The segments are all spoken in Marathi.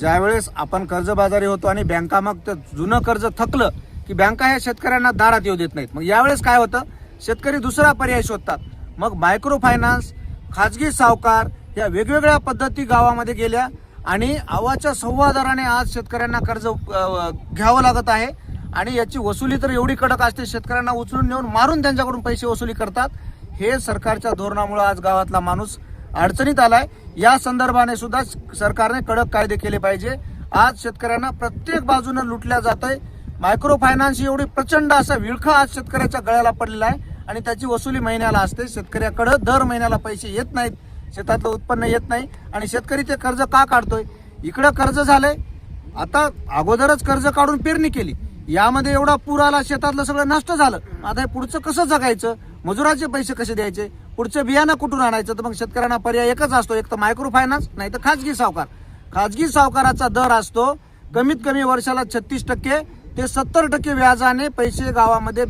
ज्यावेळेस आपण कर्जबाजारी होतो आणि बँका मग ते जुनं कर्ज थकलं की बँका ह्या शेतकऱ्यांना दारात येऊ देत नाहीत. मग यावेळेस काय होतं? शेतकरी दुसरा पर्याय शोधतात. मग मायक्रो फायनान्स खाजगी सावकार या वेगवेगळ्या पद्धती गावामध्ये गेल्या आणि आवाच्या संवादाराने आज शेतकऱ्यांना कर्ज घ्यावं लागत आहे. आणि याची वसुली तर एवढी कडक असते शेतकऱ्यांना उचलून नेऊन मारून त्यांच्याकडून पैसे वसुली करतात. हे सरकारच्या धोरणामुळे आज गावातला माणूस अडचणीत आलाय. या संदर्भाने सुद्धा सरकारने कडक कायदे केले पाहिजे. आज शेतकऱ्यांना प्रत्येक बाजूने लुटल्या जात आहे मायक्रो फायनान्स एवढी प्रचंड असा विळखा आज शेतकऱ्याच्या गळ्याला पडलेला आहे आणि त्याची वसुली महिन्याला असते. शेतकऱ्याकडं दर महिन्याला पैसे येत नाहीत. शेतातलं उत्पन्न येत नाही आणि शेतकरी ते कर्ज का काढतोय? इकडं कर्ज झालंय. आता अगोदरच कर्ज काढून पेरणी केली. यामध्ये एवढा पूर आला शेतातलं सगळं नष्ट झालं. आता हे पुढचं कसं जगायचं? मजुराचे पैसे कसे द्यायचे? पुढचं बियाणं कुठून आणायचं? तर मग शेतकऱ्यांना पर्याय एकच असतो. एक तर मायक्रो फायनान्स नाही तर खाजगी सावकार. खाजगी सावकाराचा दर असतो कमीत कमी वर्षाला छत्तीस टक्के ते सत्तर टक्के व्याजाने पैसे गावामध्ये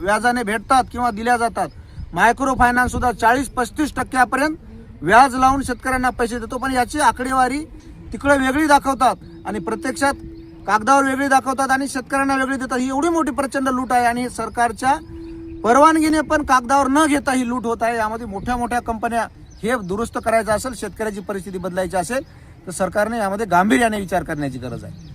व्याजाने भेटतात किंवा दिल्या जातात. मायक्रो फायनान्स सुद्धा चाळीस पस्तीस टक्क्यापर्यंत व्याज लावून शेतकऱ्यांना पैसे देतो. पण याची आकडेवारी तिकडे वेगळी दाखवतात आणि प्रत्यक्षात कागदावर वेगळी दाखवतात आणि शेतकऱ्यांना वेगळी देतात. ही एवढी मोठी प्रचंड लूट आहे आणि सरकारच्या परवानगीने पण कागदावर न घेता ही लूट होत आहे. यामध्ये मोठ्या मोठ्या कंपन्या हे दुरुस्त करायचं असेल शेतकऱ्याची परिस्थिती बदलायची असेल तर सरकारने यामध्ये गांभीर्याने विचार करण्याची गरज आहे.